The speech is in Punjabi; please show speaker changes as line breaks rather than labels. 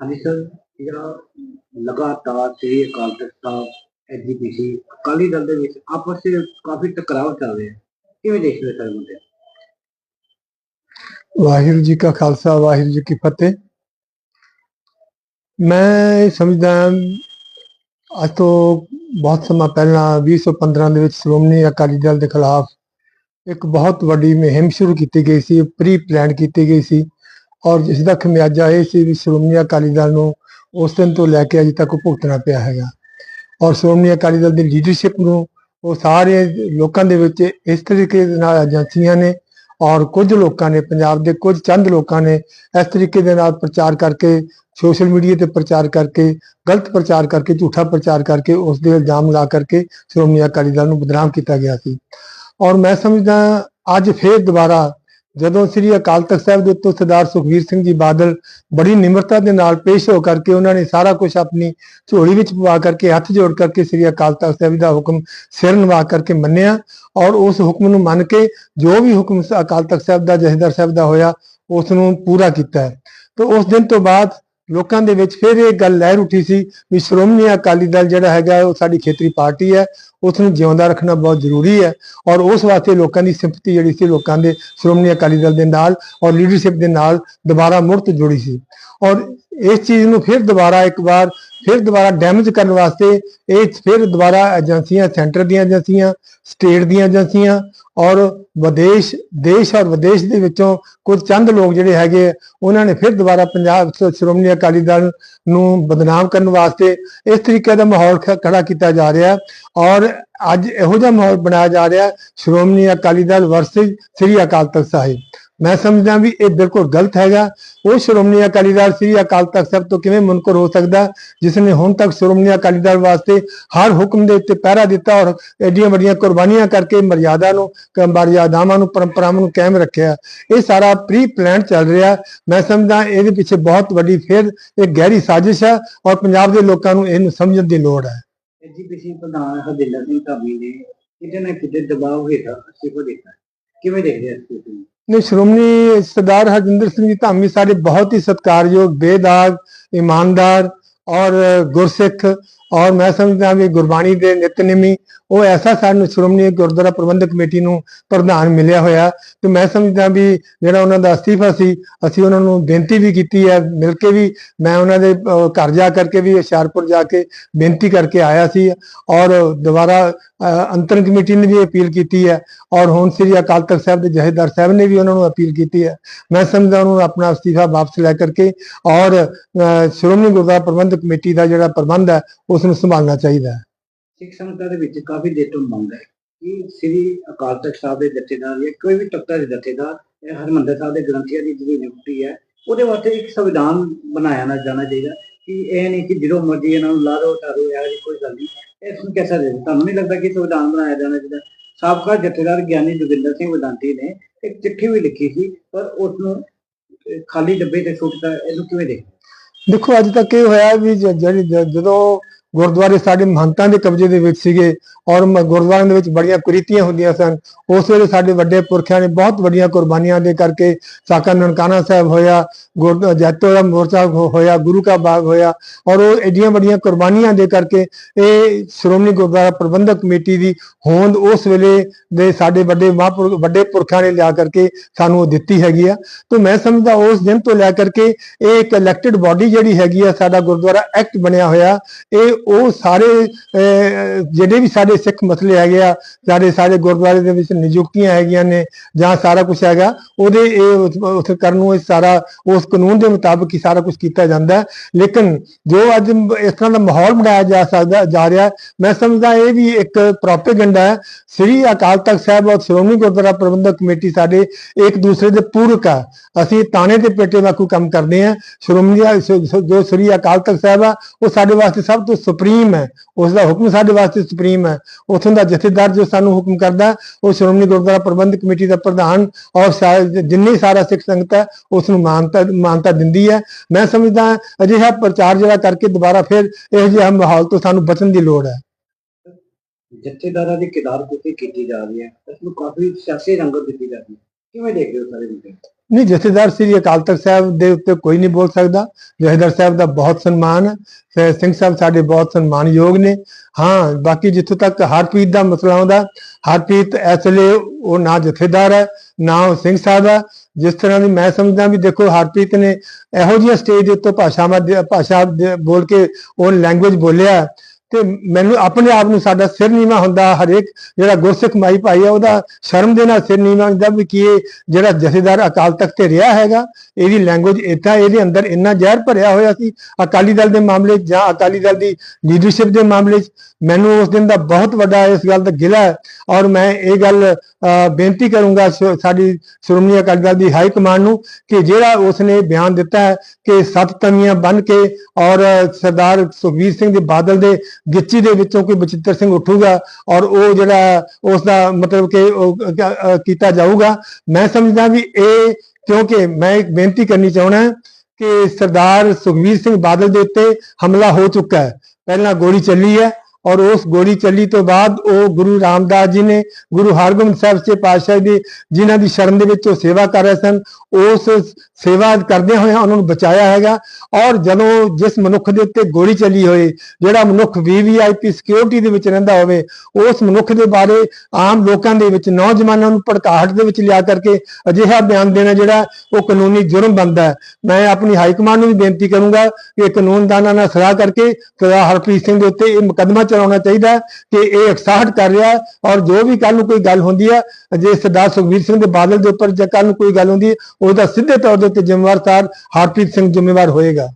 ਹਾਂਜੀ ਸਰ ਜਿਹੜਾ ਲਗਾਤਾਰ ਸ੍ਰੀ ਅਕਾਲ ਤਖਤ ਸਾਹਿਬ ਐਜੀਪੀਸੀ ਅਕਾਲੀ ਦਲ ਦੇ ਵਿੱਚ ਆਪਸ ਵਿੱਚ ਕਾਫੀ ਟਕਰਾਅ ਚੱਲ ਰਿਹਾ ਹੈ। ਕਿਵੇਂ ਦੇਖਦੇ ਹੋ ਸਰ ਮੁੰਡੇ
ਵਾਹਿਗੁਰੂ ਜੀ ਕਾ ਖਾਲਸਾ, ਵਾਹਿਗੁਰੂ ਜੀ ਕੀ ਫਤਿਹ। ਮੈਂ ਇਹ ਸਮਝਦਾ ਅੱਜ ਤੋਂ ਬਹੁਤ ਸਮਾਂ ਪਹਿਲਾਂ 2015 ਦੇ ਵਿੱਚ ਸ਼੍ਰੋਮਣੀ ਅਕਾਲੀ ਦਲ ਦੇ ਖਿਲਾਫ ਇੱਕ ਬਹੁਤ ਵੱਡੀ ਮੁਹਿੰਮ ਸ਼ੁਰੂ ਕੀਤੀ ਗਈ ਸੀ ਪ੍ਰੀ ਪਲਾਨ ਕੀਤੀ ਗਈ ਸੀ। ਔਰ ਜਿਸ ਦਾ ਖਮਿਆਜਾ ਇਹ ਸੀ ਵੀ ਸ਼੍ਰੋਮਣੀ ਅਕਾਲੀ ਦਲ ਨੂੰ ਉਸ ਦਿਨ ਤੋਂ ਲੈ ਕੇ ਅਜੇ ਤੱਕ ਭੁਗਤਣਾ ਪਿਆ ਹੈਗਾ। ਔਰ ਸ਼੍ਰੋਮਣੀ ਅਕਾਲੀ ਦਲ ਦੀ ਲੀਡਰਸ਼ਿਪ ਨੂੰ ਉਹ ਸਾਰੇ ਲੋਕਾਂ ਦੇ ਵਿੱਚ ਇਸ ਤਰੀਕੇ ਦੇ ਨਾਲ ਏਜੰਸੀਆਂ ਨੇ ਔਰ ਕੁਝ ਲੋਕਾਂ ਨੇ, ਪੰਜਾਬ ਦੇ ਕੁਝ ਚੰਦ ਲੋਕਾਂ ਨੇ ਇਸ ਤਰੀਕੇ ਦੇ ਨਾਲ ਪ੍ਰਚਾਰ ਕਰਕੇ, ਸੋਸ਼ਲ ਮੀਡੀਆ ਤੇ ਪ੍ਰਚਾਰ ਕਰਕੇ, ਗਲਤ ਪ੍ਰਚਾਰ ਕਰਕੇ, ਝੂਠਾ ਪ੍ਰਚਾਰ ਕਰਕੇ ਉਸ ਦੇ ਇਲਜ਼ਾਮ ਲਾ ਕਰਕੇ ਸ਼੍ਰੋਮਣੀ ਅਕਾਲੀ ਦਲ ਨੂੰ ਬਦਨਾਮ ਕੀਤਾ ਗਿਆ ਸੀ। ਔਰ ਮੈਂ ਸਮਝਦਾ ਅੱਜ ਫੇਰ ਦੁਬਾਰਾ ਜਦੋਂ ਸ੍ਰੀ ਅਕਾਲ ਤਖਤ ਸਾਹਿਬ ਦੇ ਉੱਤੋਂ ਸਰਦਾਰ ਸੁਖਵੀਰ ਸਿੰਘ ਜੀ ਬਾਦਲ ਬੜੀ ਨਿਮਰਤਾ ਦੇ ਨਾਲ ਪੇਸ਼ ਹੋ ਕਰਕੇ ਉਹਨਾਂ ਨੇ ਸਾਰਾ ਕੁਝ ਆਪਣੀ ਝੋਲੀ ਵਿੱਚ ਪਵਾ ਕਰਕੇ, ਹੱਥ ਜੋੜ ਕਰਕੇ ਸ੍ਰੀ ਅਕਾਲ ਤਖਤ ਸਾਹਿਬ ਦਾ ਹੁਕਮ ਸਿਰ ਨਿਵਾ ਕਰਕੇ ਮੰਨਿਆ ਔਰ ਉਸ ਹੁਕਮ ਨੂੰ ਮੰਨ ਕੇ ਜੋ ਵੀ ਹੁਕਮ ਅਕਾਲ ਤਖਤ ਸਾਹਿਬ ਦਾ ਜਥੇਦਾਰ ਸਾਹਿਬ ਦਾ ਹੋਇਆ, ਉਸ ਨੂੰ ਪੂਰਾ ਕੀਤਾ ਹੈ। ਤੇ ਉਸ ਦਿਨ ਤੋਂ ਬਾਅਦ ਲੋਕਾਂ ਦੇ ਵਿੱਚ ਫਿਰ ਇਹ ਗੱਲ ਲਹਿਰ ਉੱਠੀ ਸੀ ਵੀ ਸ਼੍ਰੋਮਣੀ ਅਕਾਲੀ ਦਲ ਜਿਹੜਾ ਹੈਗਾ ਉਹ ਸਾਡੀ ਖੇਤਰੀ ਪਾਰਟੀ ਹੈ ਉਸ ਨੂੰ ਜਿਉਂਦਾ ਰੱਖਣਾ ਬਹੁਤ ਜ਼ਰੂਰੀ ਹੈ ਔਰ ਉਸ ਵਾਸਤੇ ਲੋਕਾਂ ਦੀ ਸਿੰਪਥੀ ਜਿਹੜੀ ਸੀ ਲੋਕਾਂ ਦੇ ਸ਼੍ਰੋਮਣੀ ਅਕਾਲੀ ਦਲ ਦੇ ਨਾਲ ਔਰ ਲੀਡਰਸ਼ਿਪ ਦੇ ਨਾਲ ਦੁਬਾਰਾ ਮੁੜ ਜੁੜੀ ਸੀ ਔਰ ਇਸ ਚੀਜ਼ ਨੂੰ ਫਿਰ ਦੁਬਾਰਾ ਇੱਕ ਵਾਰ ਫਿਰ ਦੁਬਾਰਾ ਡੈਮੇਜ ਕਰਨ ਵਾਸਤੇ ਇਹ ਫਿਰ ਦੁਬਾਰਾ ਏਜੰਸੀਆਂ ਸੈਂਟਰ ਦੀਆਂ ਏਜੰਸੀਆਂ ਸਟੇਟ ਦੀਆਂ ਏਜੰਸੀਆਂ ਔਰ ਵਿਦੇਸ਼, ਦੇਸ਼ ਔਰ ਵਿਦੇਸ਼ ਦੇ ਵਿੱਚੋਂ ਕੁਝ ਚੰਦ ਲੋਕ ਜਿਹੜੇ ਹੈਗੇ ਉਹਨਾਂ ਨੇ ਫਿਰ ਦੁਬਾਰਾ ਪੰਜਾਬ ਸ਼੍ਰੋਮਣੀ ਅਕਾਲੀ ਦਲ ਨੂੰ ਬਦਨਾਮ ਕਰਨ ਵਾਸਤੇ ਇਸ ਤਰੀਕੇ ਦਾ ਮਾਹੌਲ ਖੜਾ ਕੀਤਾ ਜਾ ਰਿਹਾ ਔਰ ਅੱਜ ਇਹੋ ਜਿਹਾ ਮਾਹੌਲ ਬਣਾਇਆ ਜਾ ਰਿਹਾ ਸ਼੍ਰੋਮਣੀ ਅਕਾਲੀ ਦਲ ਵਰਸਸ ਸ੍ਰੀ ਅਕਾਲ ਤਖਤ ਸਾਹਿਬ। ਮੈਂ ਸਮਝਦਾ ਵੀ ਇਹ ਬਿਲਕੁਲ ਗਲਤ ਹੈਗਾ। ਉਹ ਸ਼੍ਰੋਮਣੀ ਅਕਾਲੀ ਦਲ ਸ੍ਰੀ ਅਕਾਲ ਤਖਤ ਸਾਹਿਬ ਤੋਂ ਕਿਵੇਂ ਮੁਨਕਰ ਹੋ ਸਕਦਾ? ਜਿਸ ਨੇ ਹੁਣ ਤੱਕ ਸ਼੍ਰੋਮਣੀ ਅਕਾਲੀ ਦਲ ਵਾਸਤੇ ਹਰ ਹੁਕਮ ਦੇ ਉੱਤੇ ਪਹਿਰਾ ਦਿੱਤਾ ਔਰ ਐਡੀਆਂ ਵੱਡੀਆਂ ਕੁਰਬਾਨੀਆਂ ਕਰਕੇ ਮਰਿਆਦਾ ਨੂੰ ਮਰਿਆਦਾਵਾਂ ਨੂੰ, ਪਰੰਪਰਾਵਾਂ ਨੂੰ ਕਾਇਮ ਰੱਖਿਆ। ਇਹ ਸਾਰਾ ਪ੍ਰੀ ਪਲਾਨ ਚੱਲ ਰਿਹਾ। ਮੈਂ ਸਮਝਦਾ ਇਹਦੇ ਪਿੱਛੇ ਬਹੁਤ ਵੱਡੀ ਫਿਰ ਇੱਕ ਗਹਿਰੀ ਸਾਜ਼ਿਸ਼ ਹੈ ਔਰ ਪੰਜਾਬ ਦੇ ਲੋਕਾਂ ਨੂੰ ਇਹਨੂੰ ਸਮਝਣ ਦੀ ਲੋੜ ਹੈ
ਐਜੀਪੀਸੀ ਪ੍ਰਧਾਨ ਹਰਜਿੰਦਰ ਸਿੰਘ ਧਾਮੀ ਨੇ ਕਿਤੇ ਨਾ ਕਿਤੇ ਦਬਾਅ ਹੇਠ ਅਸਤੀਫਾ ਦਿੱਤਾ ਕਿਵੇਂ ਦੇਖਦੇ ਹੋ ਇਸ ਨੂੰ
ਨੇ ਸ਼੍ਰੋਮਣੀ ਸਰਦਾਰ ਹਰਜਿੰਦਰ ਸਿੰਘ ਜੀ ਧਾਮੀ ਸਾਡੇ ਬਹੁਤ ਹੀ ਸਤਿਕਾਰਯੋਗ, ਬੇਦਾਗ, ਇਮਾਨਦਾਰ ਔਰ ਗੁਰਸਿੱਖ ਔਰ ਮੈਂ ਸਮਝਦਾ ਵੀ ਗੁਰਬਾਣੀ ਦੇ ਨਿਤਨੇਮੀ ਉਹ ਐਸਾ ਸਾਨੂੰ ਸ਼੍ਰੋਮਣੀ ਗੁਰਦੁਆਰਾ ਪ੍ਰਬੰਧਕ ਕਮੇਟੀ ਨੂੰ ਪ੍ਰਧਾਨ ਮਿਲਿਆ ਹੋਇਆ ਤੇ ਮੈਂ ਸਮਝਦਾ ਵੀ ਜਿਹੜਾ ਉਹਨਾਂ ਦਾ ਅਸਤੀਫਾ ਸੀ ਅਸੀਂ ਉਹਨਾਂ ਨੂੰ ਬੇਨਤੀ ਵੀ ਕੀਤੀ ਹੈ ਮਿਲ ਕੇ ਵੀ ਮੈਂ ਉਹਨਾਂ ਦੇ ਘਰ ਜਾ ਕਰਕੇ ਵੀ ਹੁਸ਼ਿਆਰਪੁਰ ਜਾ ਕੇ ਬੇਨਤੀ ਕਰਕੇ ਆਇਆ ਸੀ ਔਰ ਦੁਬਾਰਾ ਅਹ, ਅੰਤਰ ਕਮੇਟੀ ਨੇ ਵੀ ਅਪੀਲ ਕੀਤੀ ਹੈ ਔਰ ਹੁਣ ਸ੍ਰੀ ਅਕਾਲ ਤਖਤ ਸਾਹਿਬ ਦੇ ਜਥੇਦਾਰ ਸਾਹਿਬ ਨੇ ਵੀ ਉਹਨਾਂ ਨੂੰ ਅਪੀਲ ਕੀਤੀ ਹੈ। ਮੈਂ ਸਮਝਦਾ ਉਹਨਾਂ ਨੂੰ ਆਪਣਾ ਅਸਤੀਫਾ ਵਾਪਸ ਲੈ ਕਰਕੇ ਔਰ ਅਹ, ਸ਼੍ਰੋਮਣੀ ਗੁਰਦੁਆਰਾ ਪ੍ਰਬੰਧਕ ਕਮੇਟੀ ਦਾ ਜਿਹੜਾ ਪ੍ਰਬੰਧ ਹੈ ਉਸ ਨੂੰ ਸੰਭਾਲਣਾ ਚਾਹੀਦਾ ਹੈ।
ਸਿੱਖ ਸੰਗਤਾਂ ਦੇ ਵਿੱਚ ਕਾਫੀ ਦੇਰ ਤੋਂ ਮੰਗ ਹੈ ਕਿ ਸ੍ਰੀ ਅਕਾਲ ਤਖਤ ਸਾਹਿਬ ਦੇ ਜਥੇਦਾਰ ਜਾਂ ਕੋਈ ਵੀ ਤਖਤਾਂ ਦੇ ਜਥੇਦਾਰ ਇਹ ਹਰਮੰਦਰ ਸਾਹਿਬ ਦੇ ਗ੍ਰੰਥੀਆਂ ਦੀ ਜਿਹੜੀ ਨਿਯੁਕਤੀ ਹੈ ਉਹਦੇ ਵਾਸਤੇ ਇੱਕ ਸੰਵਿਧਾਨ ਬਣਾਇਆ ਨਾ ਜਾਣਾ ਚਾਹੀਦਾ ਕਿ ਇਹ ਨਹੀਂ ਕਿ ਜਦੋਂ ਮਰਜ਼ੀ ਇਹਨਾਂ ਨੂੰ ਲਾ ਦੋ ਇਹ ਜਿਹੀ ਕੋਈ ਗੱਲ ਨਹੀਂ। ਇਸ ਨੂੰ ਕਿਹਦਾ ਦੇ ਤੁਹਾਨੂੰ ਨਹੀਂ ਲੱਗਦਾ ਕਿ ਸੰਵਿਧਾਨ ਬਣਾਇਆ ਜਾਣਾ ਚਾਹੀਦਾ? ਸਾਬਕਾ ਜਥੇਦਾਰ ਗਿਆਨੀ ਜੋਗਿੰਦਰ ਸਿੰਘ ਵਿਦਾਂਤੀ ਨੇ ਇੱਕ ਚਿੱਠੀ ਵੀ ਲਿਖੀ ਸੀ ਪਰ ਉਸ ਨੂੰ ਖਾਲੀ ਡੱਬੇ ਤੇ ਸੁੱਟਦਾ ਇਹਨੂੰ ਕਿਵੇਂ ਦੇ
ਦੇਖੋ ਅੱਜ ਤੱਕ ਇਹ ਹੋਇਆ ਵੀ ਜਿਹੜੀ ਜਦੋਂ ਗੁਰਦੁਆਰੇ ਸਾਡੇ ਮਹੰਤਾਂ ਦੇ ਕਬਜ਼ੇ ਦੇ ਵਿੱਚ ਸੀਗੇ। ਔਰ ਮ- ਗੁਰਦੁਆਰਿਆਂ ਦੇ ਵਿੱਚ ਬੜੀਆਂ ਕੁਰੀਤੀਆਂ ਹੁੰਦੀਆਂ ਸਨ। ਉਸ ਵੇਲੇ ਸਾਡੇ ਵੱਡੇ ਪੁਰਖਿਆਂ ਨੇ ਬਹੁਤ ਵੱਡੀਆਂ ਕੁਰਬਾਨੀਆਂ ਦੇ ਕਰਕੇ ਸਾਕਾ ਨਨਕਾਣਾ ਸਾਹਿਬ ਹੋਇਆ, ਗੁਰ ਜੈਤੋ ਦਾ ਮੋਰਚਾ ਹੋਇਆ, ਗੁਰੂ ਕਾ ਬਾਗ ਹੋਇਆ ਔਰ ਉਹ ਐਡੀਆਂ ਵੱਡੀਆਂ ਕੁਰਬਾਨੀਆਂ ਦੇ ਕਰਕੇ ਇਹ ਸ਼੍ਰੋਮਣੀ ਗੁਰਦੁਆਰਾ ਪ੍ਰਬੰਧਕ ਕਮੇਟੀ ਦੀ ਹੋਂਦ ਉਸ ਵੇਲੇ ਦੇ ਸਾਡੇ ਵੱਡੇ ਮਹਾਂਪੁਰਖ, ਵੱਡੇ ਪੁਰਖਾਂ ਨੇ ਲਿਆ ਕਰਕੇ ਸਾਨੂੰ ਉਹ ਦਿੱਤੀ ਹੈਗੀ ਆ। ਤੇ ਮੈਂ ਸਮਝਦਾ ਉਸ ਦਿਨ ਤੋਂ ਲੈ ਕਰਕੇ ਇਹ ਇੱਕ ਇਲੈਕਟਿਡ ਬਾਡੀ ਜਿਹੜੀ ਹੈਗੀ ਆ, ਸਾਡਾ ਗੁਰਦੁਆਰਾ ਐਕਟ ਬਣਿਆ ਹੋਇਆ, ਇਹ ਉਹ ਸਾਰੇ ਜਿਹੜੇ ਵੀ ਸਾਡੇ ਸਿੱਖ ਮਸਲੇ ਹੈਗੇ ਆ, ਸਾਡੇ ਸਾਰੇ ਗੁਰਦੁਆਰੇ ਦੇ ਵਿੱਚ ਨਿਯੁਕਤੀਆਂ ਹੈਗੀਆਂ ਨੇ, ਜਾਂ ਸਾਰਾ ਕੁਝ ਹੈਗਾ, ਉਹਦੇ ਇਹ ਉਸ ਕਰਨ ਨੂੰ ਇਹ ਸਾਰਾ, ਉਸ ਕਾਨੂੰਨ ਦੇ ਮੁਤਾਬਕ ਹੀ ਸਾਰਾ ਕੁਝ ਕੀਤਾ ਜਾਂਦਾ ਲੇਕਿਨ ਜੋ ਅੱਜ ਇਸ ਤਰ੍ਹਾਂ ਦਾ ਮਾਹੌਲ ਬਣਾਇਆ ਜਾ ਸਕਦਾ, ਜਾ ਰਿਹਾ ਮੈਂ ਸਮਝਦਾ ਇਹ ਵੀ ਇੱਕ ਪ੍ਰੋਪੇਗੈਂਡਾ ਹੈ। ਸ੍ਰੀ ਅਕਾਲ ਤਖਤ ਸਾਹਿਬ ਔਰ ਸ਼੍ਰੋਮਣੀ ਗੁਰਦੁਆਰਾ ਪ੍ਰਬੰਧਕ ਕਮੇਟੀ ਸਾਡੇ ਇੱਕ ਦੂਸਰੇ ਦੇ ਪੂਰਕ ਆ। ਅਸੀਂ ਤਾਣੇ ਤੇ ਪੇਟੇ ਵਾਂਗੂ ਕੰਮ ਕਰਦੇ ਆ ਸ਼੍ਰੋਮਣੀ ਜੋ ਸ੍ਰੀ ਅਕਾਲ ਤਖਤ ਸਾਹਿਬ ਆ, ਉਹ ਸਾਡੇ ਵਾਸਤੇ ਸਭ ਤੋਂ ਸੁਪਰੀਮ ਹੈ। ਉਸ ਦਾ ਹੁਕਮ ਸਾਡੇ ਵਾਸਤੇ ਸੁਪਰੀਮ ਹੈ। ਉਥੋਂ ਦਾ ਜਥੇਦਾਰ ਜੋ ਸਾਨੂੰ ਹੁਕਮ ਕਰਦਾ, ਉਹ ਸ਼੍ਰੋਮਣੀ ਗੁਰਦੁਆਰਾ ਪ੍ਰਬੰਧਕ ਕਮੇਟੀ ਦਾ ਪ੍ਰਧਾਨ ਔਰ ਜਿੰਨੀ ਸਾਰਾ ਸਿੱਖ ਸੰਗਤ ਹੈ ਉਸ ਨੂੰ ਮਾਨਤਾ ਮਾਨਤਾ ਦਿੰਦੀ ਹੈ। ਮੈਂ ਸਮਝਦਾ ਅਜਿਹਾ ਪ੍ਰਚਾਰ ਜਿਹੜਾ ਕਰਕੇ ਦੁਬਾਰਾ ਫਿਰ ਇਹ ਜਿਹੇ ਮਾਹੌਲ ਤੋਂ ਸਾਨੂੰ ਬਚਣ ਦੀ ਲੋੜ ਹੈ।
ਜਥੇਦਾਰਾਂ ਦੀ ਕਿਦਾਰ ਕੀਤੀ ਜਾ ਰਹੀ ਹੈ। ਇਸ ਨੂੰ ਕਾਫੀ ਸਿਆਸੀ ਰੰਗਤ ਦਿੱਤੀ ਜਾਂਦੀ ਹੈ। ਕਿਵੇਂ ਦੇਖਦੇ ਹੋ ਸਾਰੇ ਮੁੱਦੇ?
ਨਹੀਂ, ਜਥੇਦਾਰ ਸ੍ਰੀ ਅਕਾਲ ਤਖਤ ਸਾਹਿਬ ਦੇ ਉੱਤੇ ਕੋਈ ਨਹੀਂ ਬੋਲ ਸਕਦਾ। ਜਥੇਦਾਰ ਸਾਹਿਬ ਦਾ ਬਹੁਤ ਸਨਮਾਨ ਹੈ। ਸ- ਸਿੰਘ ਸਾਹਿਬ ਸਾਡੇ ਬਹੁਤ ਸਨਮਾਨਯੋਗ ਨੇ। ਹਾਂ, ਬਾਕੀ ਜਿੱਥੋਂ ਤੱਕ ਹਰਪ੍ਰੀਤ ਦਾ ਮਸਲਾ ਆਉਂਦਾ, ਹਰਪ੍ਰੀਤ ਇਸ ਵੇਲੇ ਉਹ ਨਾ ਜਥੇਦਾਰ ਹੈ, ਨਾ ਉਹ ਸਿੰਘ ਸਾਹਿਬ ਹੈ। ਜਿਸ ਤਰ੍ਹਾਂ ਦੀ ਮੈਂ ਸਮਝਦਾ ਵੀ ਦੇਖੋ, ਹਰਪ੍ਰੀਤ ਨੇ ਇਹੋ ਜਿਹੀ ਸਟੇਜ ਦੇ ਉੱਤੇ ਭਾਸ਼ਾਵਾਂ ਭਾਸ਼ਾ ਬੋਲ ਕੇ ਉਹ ਲੈਂਗੁਏਜ ਬੋਲਿਆ। ਤੇ ਮੈਨੂੰ ਆਪਣੇ ਆਪ ਨੂੰ ਸਾਡਾ ਸਿਰ ਨੀਵਾ ਹੁੰਦਾ ਹਰੇਕ ਜਿਹੜਾ ਗੁਰਸਿੱਖ ਮਾਈ ਭਾਈ ਆ ਉਹਦਾ ਸ਼ਰਮ ਦੇ ਨਾਲ ਸਿਰ ਨੀਵਾ ਹੁੰਦਾ ਵੀ ਕੀ ਇਹ ਜਿਹੜਾ ਜਥੇਦਾਰ ਅਕਾਲ ਤਖਤ ਤੇ ਰਿਹਾ ਹੈਗਾ ਇਹਦੀ ਲੈਂਗੁਏਜ ਇਦਾਂ ਇਹਦੇ ਅੰਦਰ ਇੰਨਾ ਜ਼ਹਿਰ ਭਰਿਆ ਹੋਇਆ ਸੀ ਅਕਾਲੀ ਦਲ ਦੇ ਮਾਮਲੇ ਜਾਂ ਅਕਾਲੀ ਦਲ ਦੀ ਲੀਡਰਸ਼ਿਪ ਦੇ ਮਾਮਲੇ 'ਚ ਮੈਨੂੰ ਉਸ ਦਿਨ ਦਾ ਬਹੁਤ ਵੱਡਾ ਇਸ ਗੱਲ ਦਾ ਗਿਲਾ ਹੈ। ਔਰ ਮੈਂ ਇਹ ਗੱਲ ਅਹ, ਬੇਨਤੀ ਕਰੂੰਗਾ ਸਾਡੀ ਸ਼੍ਰੋਮਣੀ ਅਕਾਲੀ ਦਲ ਦੀ ਹਾਈ ਕਮਾਂਡ ਨੂੰ ਕਿ ਜਿਹੜਾ ਉਸਨੇ ਬਿਆਨ ਦਿੱਤਾ ਹੈ ਕਿ ਸੱਤ ਤਵੀਆਂ ਬਨ ਕੇ ਔਰ ਸਰਦਾਰ ਸੁਖਬੀਰ ਸਿੰਘ ਦੇ ਬਾਦਲ ਦੇ ਗਿੱਚੀ ਦੇ ਵਿੱਚੋਂ ਕੋਈ ਬਚਿੱਤਰ ਸਿੰਘ ਉੱਠੂਗਾ ਔਰ ਉਹ ਜਿਹੜਾ ਉਸ ਦਾ ਮਤਲਬ ਕਿ ਉਹ ਕੀਤਾ ਜਾਊਗਾ। ਮੈਂ ਸਮਝਦਾ ਵੀ ਇਹ ਕਿਉਂਕਿ ਮੈਂ ਇੱਕ ਬੇਨਤੀ ਕਰਨੀ ਚਾਹਣਾ ਕਿ ਸਰਦਾਰ ਸੁਖਬੀਰ ਸਿੰਘ ਬਾਦਲ ਦੇ ਉੱਤੇ ਹਮਲਾ ਹੋ ਚੁੱਕਾ ਹੈ। ਪਹਿਲਾਂ ਗੋਲੀ ਚੱਲੀ ਹੈ ਔਰ ਉਸ ਗੋਲੀ ਚੱਲੀ ਤੋਂ ਬਾਅਦ ਉਹ ਗੁਰੂ ਰਾਮਦਾਸ ਜੀ ਨੇ ਗੁਰੂ ਹਰਗੋਬਿੰਦ ਸਾਹਿਬ ਸੱਚੇ ਪਾਤਸ਼ਾਹ ਦੀ ਜਿਨ੍ਹਾਂ ਦੀ ਸ਼ਰਨ ਦੇ ਵਿੱਚ ਉਹ ਸੇਵਾ ਕਰ ਰਹੇ ਸਨ, ਉਸ ਸੇਵਾ ਕਰਦੇ ਹੋਏ ਉਹਨਾਂ ਨੂੰ ਬਚਾਇਆ ਹੈਗਾ। ਔਰ ਜਦੋਂ ਜਿਸ ਮਨੁੱਖ ਦੇ ਉੱਤੇ ਗੋਲੀ ਚੱਲੀ ਹੋਏ, ਜਿਹੜਾ ਮਨੁੱਖ ਵੀਵੀਆਈਪੀ ਸਿਕਿਉਰਿਟੀ ਦੇ ਵਿੱਚ ਰਹਿੰਦਾ ਹੋਵੇ, ਉਸ ਮਨੁੱਖ ਦੇ ਬਾਰੇ ਆਮ ਲੋਕਾਂ ਦੇ ਵਿੱਚ, ਨੌਜਵਾਨਾਂ ਨੂੰ ਭੜਕਾਹਟ ਦੇ ਵਿੱਚ ਲਿਆ ਕਰਕੇ ਅਜਿਹਾ ਬਿਆਨ ਦੇਣਾ ਜਿਹੜਾ ਉਹ ਕਾਨੂੰਨੀ ਜੁਰਮ ਬਣਦਾ ਹੈ। ਮੈਂ ਆਪਣੀ ਹਾਈ ਕਮਾਂਡ ਨੂੰ ਵੀ ਬੇਨਤੀ ਕਰੂੰਗਾ ਕਿ ਕਾਨੂੰਨਦਾਨਾਂ ਨਾਲ ਸਲਾਹ ਕਰਕੇ ਸਰਦਾਰ ਹਰਪ੍ਰੀਤ ਸਿੰਘ ਦੇ ਉੱਤੇ ਇਹ ਮੁਕੱਦਮਾ ਚਲਾਉਣਾ ਚਾਹੀਦਾ ਕਿ ਇਹ ਉਕਸਾਹਟ ਕਰ ਰਿਹਾ ਔਰ ਜੋ ਵੀ ਕੱਲ ਨੂੰ ਕੋਈ ਗੱਲ ਹੁੰਦੀ ਹੈ, ਜੇ ਸਰਦਾਰ ਸੁਖਬੀਰ ਸਿੰਘ ਦੇ ਬਾਦਲ ਦੇ ਉੱਪਰ ਜੇ ਕੱਲ ਨੂੰ ਕੋਈ ਗੱਲ ਹੁੰਦੀ ਉਹਦਾ ਸਿੱਧੇ ਤੌਰ ਦੇ ਉੱਤੇ ਜ਼ਿੰਮੇਵਾਰ ਸਰ ਹਰਪ੍ਰੀਤ ਸਿੰਘ ਜ਼ਿੰਮੇਵਾਰ ਹੋਏਗਾ।